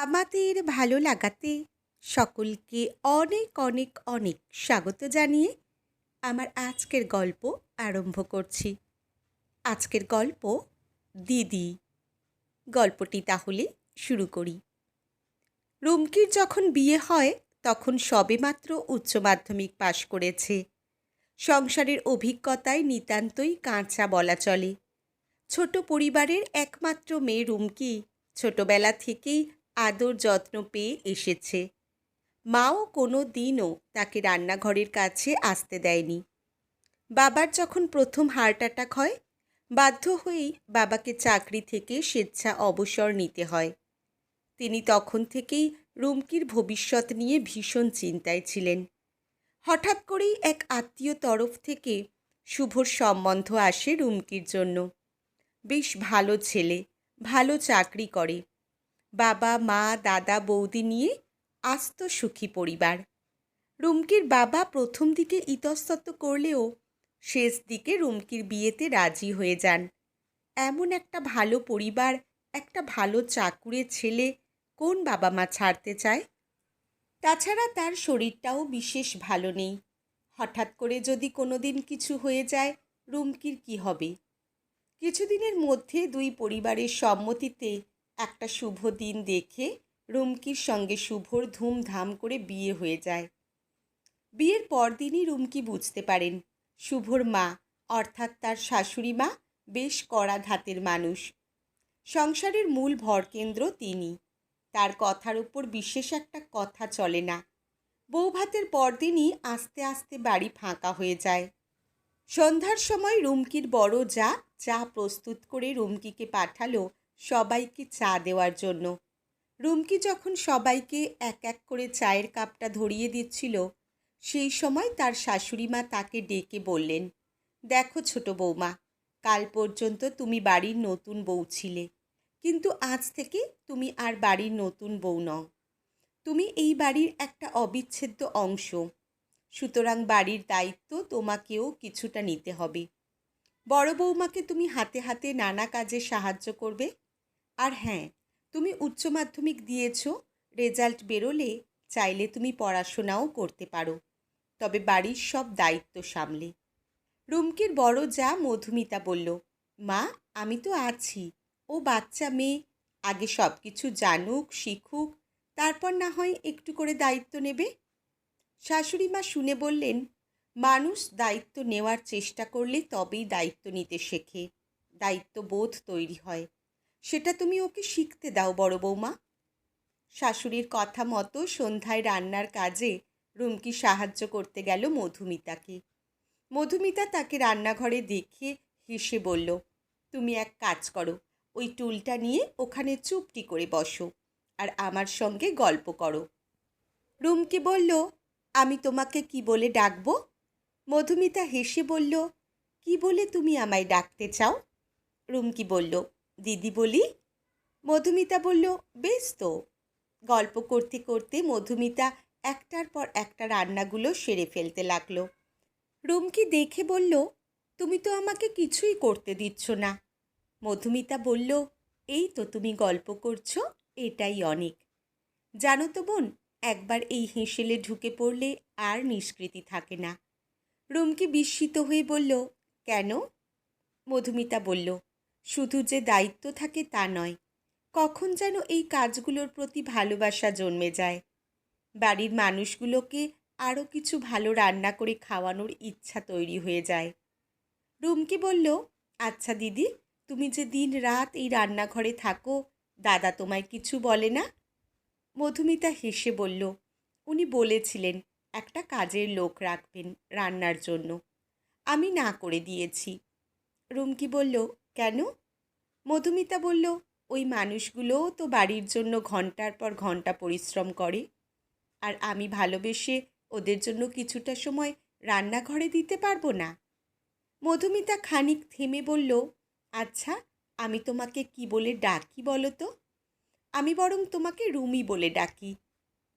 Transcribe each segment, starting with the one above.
আমাদের ভালো লাগাতে সকলকে অনেক অনেক অনেক স্বাগত জানিয়ে আমার আজকের গল্প আরম্ভ করছি। আজকের গল্প দিদি। গল্পটি তাহলে শুরু করি। রুমকির যখন বিয়ে হয়, তখন সবেমাত্র উচ্চ মাধ্যমিক পাশ করেছে। সংসারের অভিজ্ঞতায় নিতান্তই কাঁচা বলা চলে। ছোট পরিবারের একমাত্র মেয়ে রুমকি ছোটবেলা থেকেই আদর যত্ন পেয়ে এসেছে। মাও কোনো দিনও তাকে রান্নাঘরের কাছে আসতে দেয়নি। বাবার যখন প্রথম হার্ট অ্যাটাক হয়, বাধ্য হয়েই বাবাকে চাকরি থেকে স্বেচ্ছা অবসর নিতে হয়। তিনি তখন থেকেই রুমকির ভবিষ্যৎ নিয়ে ভীষণ চিন্তায় ছিলেন। হঠাৎ করেই এক আত্মীয় তরফ থেকে শুভর সম্বন্ধ আসে রুমকির জন্য। বেশ ভালো ছেলে, ভালো চাকরি করে। বাবা, মা, দাদা, বৌদি নিয়ে আস্ত সুখী পরিবার। রুমকির বাবা প্রথম দিকে ইতস্তত করলেও শেষ দিকে রুমকির বিয়েতে রাজি হয়ে যান। এমন একটা ভালো পরিবার, একটা ভালো চাকুরে ছেলে কোন বাবা মা ছাড়তে চায়? তাছাড়া তার শরীরটাও বিশেষ ভালো নেই। হঠাৎ করে যদি কোনো দিন কিছু হয়ে যায়, রুমকির কি হবে? কিছুদিনের মধ্যে দুই পরিবারের সম্মতিতে একটা শুভ দিন দেখে রুমকির সঙ্গে শুভর ধুমধাম করে বিয়ে হয়ে যায়। বিয়ের পরদিনই রুমকি বুঝতে পারেন, শুভর মা, অর্থাৎ তার শাশুড়ি মা, বেশ কড়া ধাতের মানুষ। সংসারের মূল ভরকেন্দ্র তিনি। তার কথার উপর বিশেষ একটা কথা চলে না। বৌভাতের পরদিনই আস্তে আস্তে বাড়ি ফাঁকা হয়ে যায়। সন্ধ্যার সময় রুমকির বড় যা চা প্রস্তুত করে রুমকিকে পাঠালো সবাইকে চা দেওয়ার জন্য। রুমকি যখন সবাইকে এক এক করে চায়ের কাপটা ধরিয়ে দিচ্ছিল, সেই সময় তার শাশুড়ি মা তাকে ডেকে বললেন, দেখো ছোট বৌমা, কাল পর্যন্ত তুমি বাড়ির নতুন বউ ছিলে, কিন্তু আজ থেকে তুমি আর বাড়ির নতুন বউ নও। তুমি এই বাড়ির একটা অবিচ্ছেদ্য অংশ, সুতরাং বাড়ির দায়িত্ব তোমাকেও কিছুটা নিতে হবে। বড় বৌমাকে তুমি হাতে হাতে নানা কাজে সাহায্য করবে আর হ্যাঁ তুমি উচ্চ মাধ্যমিক দিয়েছ, রেজাল্ট বেরোলে চাইলে তুমি পড়াশোনাও করতে পারো। তবে বাড়ির সব দায়িত্ব সামলে। রুমকির বড় যা মধুমিতা বলল, মা, আমি তো আছি। ও বাচ্চা মেয়ে, আগে সব কিছু জানুক, শিখুক, তারপর না হয় একটু করে দায়িত্ব নেবে? শাশুড়ি মা শুনে বললেন, মানুষ দায়িত্ব নেওয়ার চেষ্টা করলে তবেই দায়িত্ব নিতে শেখে। দায়িত্ববোধ তৈরি হয়। সেটা তুমি ওকে শিখতে দাও বড় বৌমা। শাশুড়ির কথা মতো সন্ধ্যায় রান্নার কাজে রুমকি সাহায্য করতে গেল মধুমিতাকে। মধুমিতা তাকে রান্নাঘরে দেখে হেসে বলল, তুমি এক কাজ করো, ওই টুলটা নিয়ে ওখানে চুপটি করে বসো আর আমার সঙ্গে গল্প করো। রুমকি বলল, আমি তোমাকে কি বলে ডাকবো? মধুমিতা হেসে বলল, কি বলে তুমি আমায় ডাকতে চাও? রুমকি বলল দিদি বলি, মধুমিতা বলল, বেশ তো। গল্প করতে করতে মধুমিতা একটার পর একটা রান্নাগুলো সেরে ফেলতে লাগল। রুমকি দেখে বলল, তুমি তো আমাকে কিছুই করতে দিচ্ছ না। মধুমিতা বলল, এই তো তুমি গল্প করছ, এটাই অনেক। জানো তো বোন, একবার এই হেঁসেলে ঢুকে পড়লে আর নিষ্কৃতি থাকে না। রুমকি বিস্মিত হয়ে বলল, কেন? মধুমিতা বলল শুধু যে দায়িত্ব থাকে তা নয়, কখন যেন এই কাজগুলোর প্রতি ভালোবাসা জন্মে যায়। বাড়ির মানুষগুলোকে আরও কিছু ভালো রান্না করে খাওয়ানোর ইচ্ছা তৈরি হয়ে যায়। রুমকি বলল আচ্ছা দিদি, তুমি যে দিন রাত এই রান্নাঘরে থাকো, দাদা তোমায় কিছু বলে না? মধুমিতা হেসে বলল, উনি বলেছিলেন একটা কাজের লোক রাখবেন রান্নার জন্য। আমি না করে দিয়েছি। রুমকি বলল কেন? মধুমিতা বলল, ওই মানুষগুলোও তো বাড়ির জন্য ঘণ্টার পর ঘণ্টা পরিশ্রম করে। আর আমি ভালোবেসে ওদের জন্য কিছুটা সময় রান্নাঘরে দিতে পারব না? মধুমিতা খানিক থেমে বলল আচ্ছা আমি তোমাকে কি বলে ডাকি বলো তো? আমি বরং তোমাকে রুমি বলে ডাকি।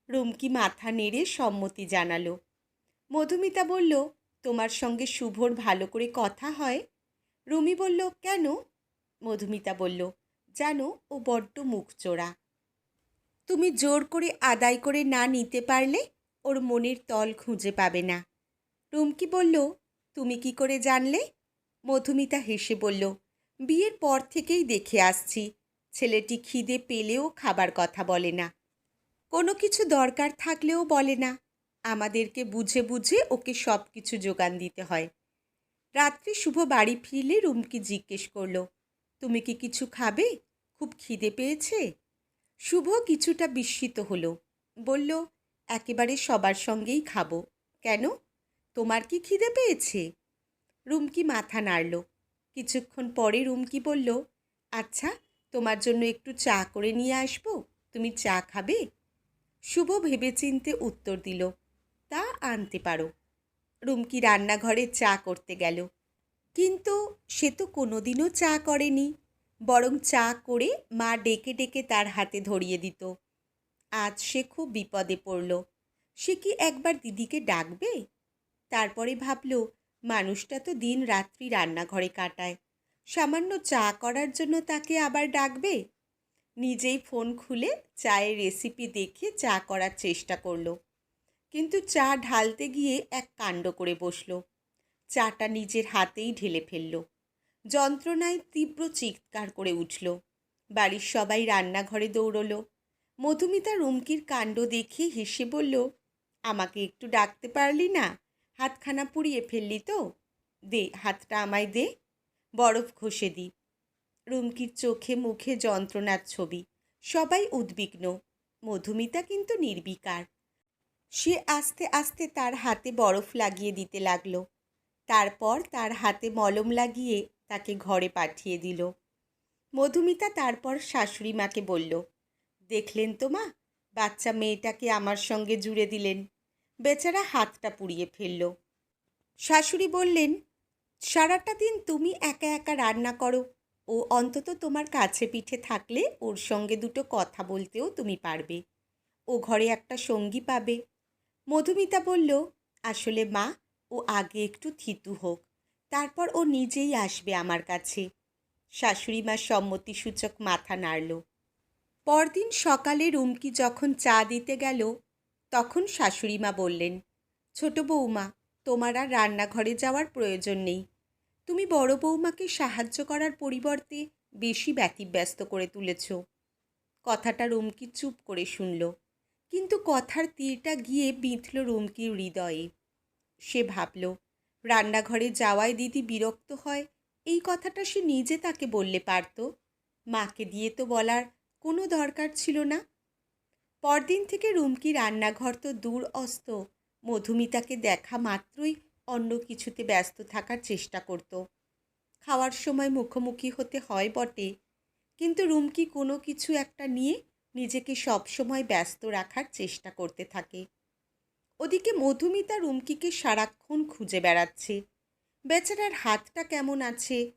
রুমকি মাথা নেড়ে সম্মতি জানালো। মধুমিতা বলল, তোমার সঙ্গে শুভর ভালো করে কথা হয়। রুমি বলল, কেন? মধুমিতা বলল, জানো, ও বড্ড মুখ চোরা তুমি জোর করে আদায় করে না নিতে পারলে ওর মনের তল খুঁজে পাবে না। রুমকি বলল, তুমি কি করে জানলে? মধুমিতা হেসে বলল, বিয়ের পর থেকেই দেখে আসছি। ছেলেটি খিদে পেলেও খাবার কথা বলে না। কোনো কিছু দরকার থাকলেও বলে না। আমাদেরকে বুঝে বুঝে ওকে সব কিছু যোগান দিতে হয়। রাত্রি শুভ বাড়ি ফিরলে রুমকি জিজ্ঞেস করল, তুমি কি কিছু খাবে? খুব খিদে পেয়েছে? শুভ কিছুটা বিস্মিত হলো, বলল, একেবারে সবার সঙ্গেই খাব। কেন? তোমার কি খিদে পেয়েছে? রুমকি মাথা নাড়ল। কিছুক্ষণ পরে রুমকি বলল আচ্ছা তোমার জন্য একটু চা করে নিয়ে আসব। তুমি চা খাবে? শুভ ভেবেচিন্তে উত্তর দিল, তা আনতে পারো। রুমকি রান্নাঘরে চা করতে গেল। কিন্তু সে তো কোনোদিনও চা করেনি, বরং চা করে মা ডেকে ডেকে তার হাতে ধরিয়ে দিত। আজ সে খুব বিপদে পড়ল। সে কি একবার দিদিকে ডাকবে? তারপরে ভাবল, মানুষটা তো দিন রাত্রি রান্নাঘরে কাটায়। সামান্য চা করার জন্য তাকে আবার ডাকবে? নিজেই ফোন খুলে চায়ের রেসিপি দেখে চা করার চেষ্টা করল। কিন্তু চা ঢালতে গিয়ে এক কাণ্ড করে বসল। চাটা নিজের হাতেই ঢেলে ফেলল। যন্ত্রণায় তীব্র চিৎকার করে উঠল। বাড়ির সবাই রান্নাঘরে দৌড়লো। মধুমিতা রুমকির কাণ্ড দেখে হেসে বলল, আমাকে একটু ডাকতে পারলি না? হাতখানা পুড়িয়ে ফেললি তো। দে, হাতটা আমায় দে। বরফ ঘষে দি। রুমকির চোখে মুখে যন্ত্রণার ছবি। সবাই উদ্বিগ্ন। মধুমিতা কিন্তু নির্বিকার। সে আস্তে আস্তে তার হাতে বরফ লাগিয়ে দিতে লাগল। তারপর তার হাতে মলম লাগিয়ে তাকে ঘরে পাঠিয়ে দিল। মধুমিতা তারপর শাশুড়ি মাকে বলল, দেখলেন তো মা, বাচ্চা মেয়েটাকে আমার সঙ্গে জুড়ে দিলেন। বেচারা হাতটা পুড়িয়ে ফেলল। শাশুড়ি বললেন, সারাটা দিন তুমি একা একা রান্না করো। ও অন্তত তোমার কাছে পিঠে থাকলে ওর সঙ্গে দুটো কথা বলতেও তুমি পারবে। ও ঘরে একটা সঙ্গী পাবে। মধুমিতা বলল, আসলে মা, ও আগে একটু থিতু হোক, তারপর ও নিজেই আসবে আমার কাছে। শাশুড়ি মা সম্মতিসূচক মাথা নাড়ল। পরদিন সকালে রুমকি যখন চা দিতে গেল, তখন শাশুড়ি মা বললেন, ছোট বৌমা তোমার আর রান্নাঘরে যাওয়ার প্রয়োজন নেই। তুমি বড় বৌমাকে সাহায্য করার পরিবর্তে বেশি ব্যতিব্যস্ত করে তুলেছ। কথাটা রুমকি চুপ করে শুনল। কিন্তু কথার তীরটা গিয়ে বিঁধল রুমকির হৃদয়ে। সে ভাবল, রান্নাঘরে যাওয়ায় দিদি বিরক্ত হয়, এই কথাটা সে নিজে তাকে বললে পারত। মাকে দিয়ে তো বলার কোনো দরকার ছিল না। পরদিন থেকে রুমকি রান্নাঘর তো দূর অস্ত, মধুমিতাকে দেখা মাত্রই অন্য কিছুতে ব্যস্ত থাকার চেষ্টা করত। খাওয়ার সময় মুখোমুখি হতে হয় বটে, কিন্তু রুমকি কোনো কিছু একটা নিয়ে নিজেকে সবসময় ব্যস্ত রাখার চেষ্টা করতে থাকে। ওদিকে মধুমিতা রুমকিকে সারাক্ষণ খুঁজে বেড়াচ্ছে। বেচারার হাতটা কেমন আছে?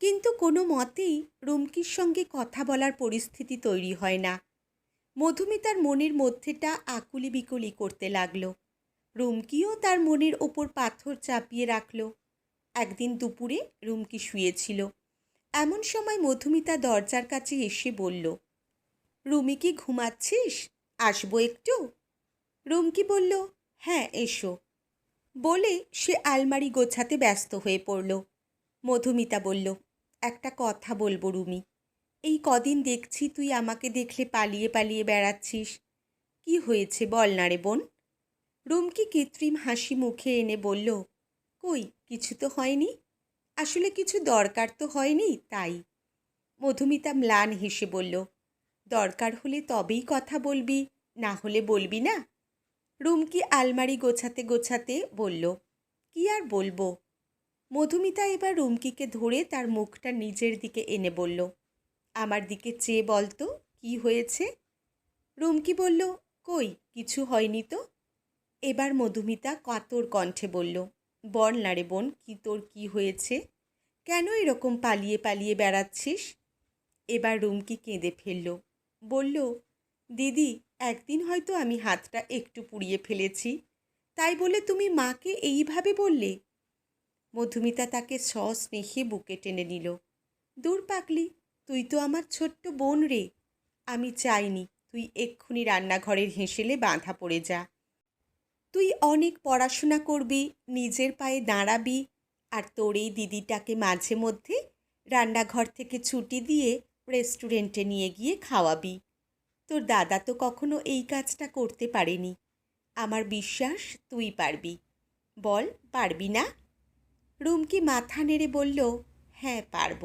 কিন্তু কোনো মতেই রুমকির সঙ্গে কথা বলার পরিস্থিতি তৈরি হয় না। মধুমিতার মনের মধ্যেটা আকুলি বিকুলি করতে লাগল। রুমকিও তার মনের ওপর পাথর চাপিয়ে রাখল। একদিন দুপুরে রুমকি শুয়েছিল। এমন সময় মধুমিতা দরজার কাছে এসে বলল রুমি কি ঘুমাচ্ছিস? আসব একটু? রুমকি বলল হ্যাঁ এসো। বলে সে আলমারি গোছাতে ব্যস্ত হয়ে পড়ল। মধুমিতা বলল, একটা কথা বলব রুমি। এই কদিন দেখছি তুই আমাকে দেখলে পালিয়ে পালিয়ে বেড়াচ্ছিস। কি হয়েছে বল না রে বোন? রুমকি কৃত্রিম হাসি মুখে এনে বলল, কই, কিছু তো হয়নি? আসলে কিছু দরকার তো হয়নি, তাই। মধুমিতা ম্লান হেসে বলল দরকার হলে তবেই কথা বলবি, না হলে বলবি না? রুমকি আলমারি গোছাতে গোছাতে বলল, কি আর বলব? মধুমিতা এবার রুমকিকে ধরে তার মুখটা নিজের দিকে এনে বলল, আমার দিকে চেয়ে বলতো কি হয়েছে? রুমকি বলল, কই, কিছু হয়নি তো? এবার মধুমিতা কাতর কণ্ঠে বলল, বল না রে বোন, কি তোর কি হয়েছে? কেন এরকম পালিয়ে পালিয়ে বেড়াচ্ছিস? এবার রুমকি কেঁদে ফেলল বলল, দিদি, একদিন হয়তো আমি হাতটা একটু পুড়িয়ে ফেলেছি। তাই বলে তুমি মাকে এইভাবে বললে? মধুমিতা তাকে সস্নেহে বুকে টেনে নিল। দূর পাকলি তুই তো আমার ছোট্ট বোন রে। আমি চাইনি তুই এক্ষুনি রান্নাঘরের হেঁসেলে বাঁধা পড়ে যা। তুই অনেক পড়াশোনা করবি, নিজের পায়ে দাঁড়াবি, আর তোর এই দিদিটাকে মাঝে মধ্যে রান্নাঘর থেকে ছুটি দিয়ে রেস্টুরেন্টে নিয়ে গিয়ে খাওয়াবি। তোর দাদা তো কখনো এই কাজটা করতে পারেনি। আমার বিশ্বাস তুই পারবি। বল, পারবি না? রুমকি মাথা নেড়ে বলল হ্যাঁ পারব।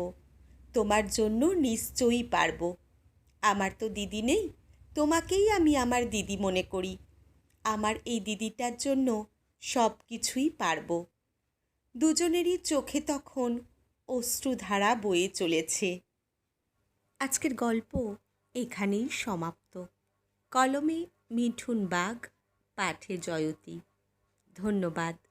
তোমার জন্য নিশ্চয়ই পারব। আমার তো দিদি নেই, তোমাকেই আমি আমার দিদি মনে করি। আমার এই দিদিটার জন্য সব কিছুই পারব। দুজনেরই চোখে তখন অশ্রুধারা বয়ে চলেছে। আজকের গল্প এখানেই সমাপ্ত। কলমে মিঠুন বাঘ পাঠে জয়তী। ধন্যবাদ।